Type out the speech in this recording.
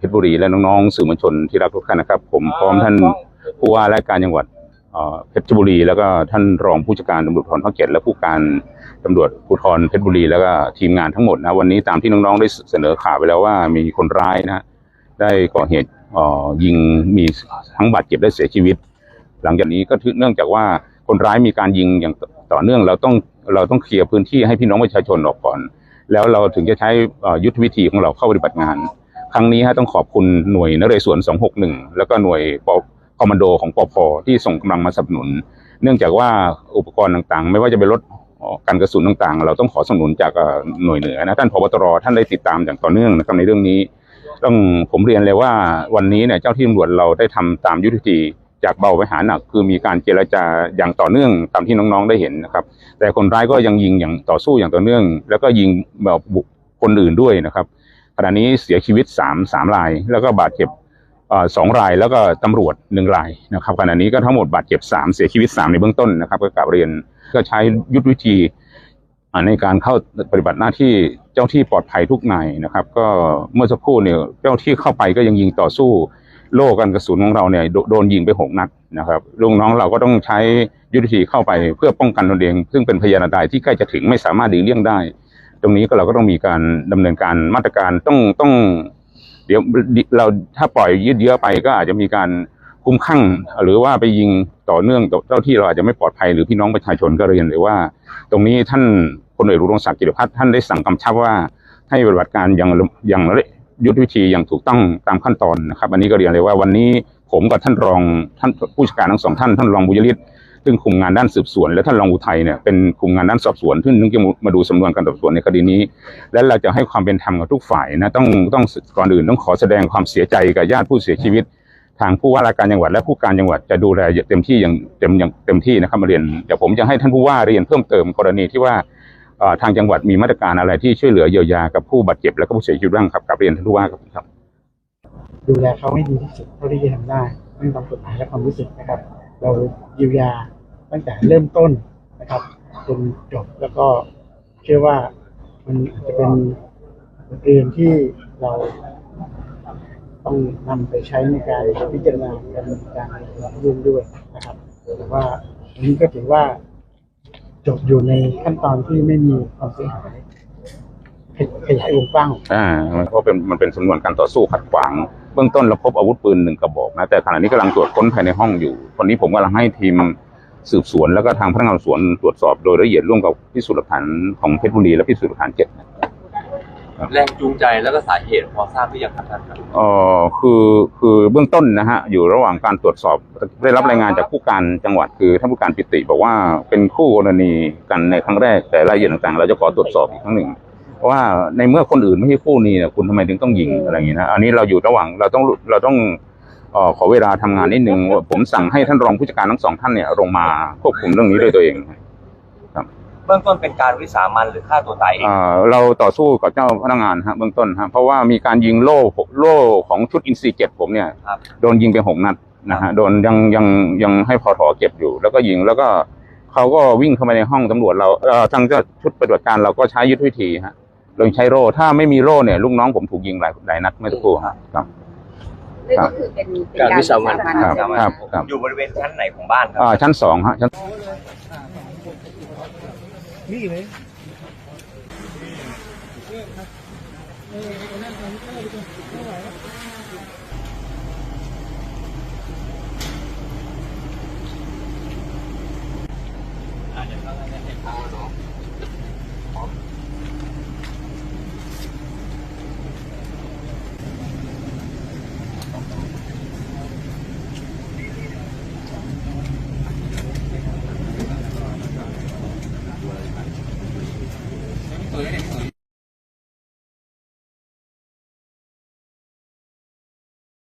เพชรบุรีและน้องๆสื่อมวลชนที่รักทุกท่านนะครับ ผมพร้อมท่านผู้ว่าราชการจังหวัดเอ่อเพชรบุรี แล้วก็ท่านรองผู้จัดการตำรวจภูธรภาคเจ็ดและผู้การตำรวจภูธรเพชรบุรี แล้วก็ทีมงานทั้งหมดนะวันนี้ตามที่น้องๆได้เสนอข่าวไปแล้วว่ามีคนร้ายนะได้ก่อเหตุเอ่อยิงมีทั้งบาดเจ็บและเสียชีวิต หลังจากนี้ก็เนื่องจากว่าคนร้ายมีการยิงอย่างต่อเนื่องเราต้องเราต้องเคลียร์พื้นที่ให้พี่น้องประชาชนออกก่อน แล้วเราถึงจะใช้เอ่อยุทธวิธีของเราเข้าปฏิบัติงาน ครั้งนี้ฮะต้องขอบคุณหน่วยนเรศวร 261 แล้วก็หน่วยปคอมมานโดของปพที่ส่งกำลังมาสนับสนุน เนื่องจากว่าอุปกรณ์ต่างๆ ไม่ว่าจะเป็นรถกันกระสุนต่างๆ เราต้องขอสนับสนุนจากหน่วยเหนือนะท่านพบตรท่านได้ติดตามอย่างต่อเนื่องนะครับในเรื่องนี้ ต้องผมเรียนเลยว่าวันนี้เนี่ยเจ้าที่ตำรวจเราได้ทำตามยุทธวิธีจากเบาไปหาหนักคือมีการเจรจาอย่างต่อเนื่องตามที่น้องๆได้เห็นนะครับ แต่คนร้ายก็ยังยิงอย่างต่อสู้อย่างต่อเนื่อง แล้วก็ยิงแบบบุคคนอื่นด้วยนะครับ ขณะนี้เสียชีวิตสามสามราย แล้วก็บาดเจ็บสองรายแล้วก็ตำรวจหนึ่งรายนะครับขณะนี้ก็ทั้งหมดบาดเจ็บสามเสียชีวิตสามในเบื้องต้นนะครับก็กลับเรียนก็ใช้ยุทธวิธีในการเข้าปฏิบัติหน้าที่เจ้าที่ปลอดภัยทุกนายนะครับ ก็เมื่อสักครู่เนี่ยเจ้าที่เข้าไปก็ยังยิงต่อสู้โล่กันกระสุนของเราเนี่ยโดโดนยิงไปหกนัดนะครับลูกน้องเราก็ต้องใช้ยุทธวิธีเข้าไปเพื่อป้องกันตนเอง ซึ่งเป็นพยานอันตรายที่ใกล้จะถึงไม่สามารถหลีกเลี่ยงได้ ตรงนี้ก็เราก็ต้องมีการดำเนินการมาตรการต้องต้องเดี๋ยวเราถ้าปล่อยยืดเยื้อไปก็อาจจะมีการคุ้มข้างหรือว่าไปยิงต่อเนื่องเจ้าที่เราอาจจะไม่ปลอดภัยหรือพี่น้องประชาชนก็เรียนเลยว่า ตรงนี้ท่านพลเอกอุดมศักดิ์กิติพัฒน์ท่านได้สั่งกำชับว่าให้ปฏิบัติการอย่างอย่างยุทธวิธีอย่างถูกต้องตามขั้นตอนนะครับ อันนี้ก็เรียนเลยว่าวันนี้ผมกับท่านรองท่านผู้จัดการทั้งสองท่านท่านรองบุญยฤทธิ์ ซึ่งคุมงานด้านสืบสวน และท่านรองอุทัยเนี่ยเป็นคุมงานด้านสอบสวนซึ่งนึกจะมาดูสำนวนการสอบสวนในคดีนี้ และเราจะให้ความเป็นธรรมกับทุกฝ่ายนะต้องต้องก่อนอื่นต้องขอแสดงความเสียใจกับญาติผู้เสียชีวิต ทางผู้ว่าราชการจังหวัดและผู้การจังหวัดจะดูแลเต็มที่อย่างเต็มอย่างเต็มที่นะครับมาเรียนเดี๋ยวผมจะให้ท่านผู้ว่าเรียนเพิ่มเติมกรณีที่ว่าทางจังหวัดมีมาตรการอะไรที่ช่วยเหลือเยียวยากับผู้บาดเจ็บและก็ผู้เสียชีวิตบ้างครับกับเรียนท่านผู้ว่าครับ ดูแลเขาให้ดีที่สุดเท่าที่จะทำได้ทั้งตามกฎหมายและความรู้สึกนะครับ เราเยียวยา ตั้งแต่เริ่มต้นนะครับจนจบแล้วก็เชื่อว่ามันอาจจะเป็นเรียนที่เราต้องนำไปใช้ในการพิจารณาการดำเนินการในเรื่งด้วยนะครับแต่ว่าอันนี้ก็ถือว่าจบอยู่ในขั้นตอนที่ไม่มีความเสียหายขยายวงกว้างอ่ามันเพราะเป็นมันเป็นสำนวนการต่อสู้ขัดขวาง เบื้องต้นเราพบอาวุธปืนหนึ่งกระบอกนะแต่ขณะนี้กำลังตรวจค้นภายในห้องอยู่วันนี้ผมกำลังให้ทีม สืบสวนแล้วก็ทางพนักงานสอบสวนตรวจสอบโดยละเอียดร่วมกับพิสูจน์หลักฐานของเพชรบุรีและพิสูจน์หลักฐานเจ็ดแรงจูงใจแล้วก็สาเหตุพอทราบหรือยังครับท่านครับเอ่อคือคือเบื้องต้นนะฮะอยู่ระหว่างการตรวจสอบได้รับรายงานจากผู้การจังหวัดคือท่านผู้การปิติ บอกว่าเป็นคู่กรณีกันในครั้งแรกแต่รายละเอียดต่างๆ เราจะขอตรวจสอบอีกครั้งหนึ่งเพราะว่าในเมื่อคนอื่นไม่ใช่คู่นี้เนี่ยคุณทำไมถึงต้องยิงอะไรอย่างนี้นะอันนี้เราอยู่ระหว่างเราต้องเราต้องเอ่อ ขอเวลาทำงานนิดนึงว่าผมสั่งให้ท่านรองผู้จัดการทั้งสองท่านเนี่ยลงมาควบคุมเรื่องนี้ด้วยตัวเองเบื้องต้นเป็นการวิสามันหรือฆ่าตัวตายเองเอ่อเราต่อสู้กับเจ้าพนักงานฮะเบื้องต้นฮะเพราะว่ามีการยิงโล่โล่ของชุดอินซีเจ็ดผมเนี่ยครับโดนยิงไปหกนัดนะฮะโดนยังยังยังให้พอถอเก็บอยู่ แล้วก็ยิงแล้วก็เขาก็วิ่งเข้ามาในห้องตำรวจเราเอ่อทางเจ้าชุดปฏิบัติการเราก็ใช้ยุทธวิธีฮะโดยใช้โล่ถ้าไม่มีโล่เนี่ยลูกน้องผมถูกยิงหลายหลายนัดเมื่อสักครู่ครับ ซึ่งก็คือเป็นเป็นการวิสามันครับครับครับอยู่บริเวณชั้นไหนของบ้านครัอ่าชั้นสองฮะชั้นนี่ไหมเลย người này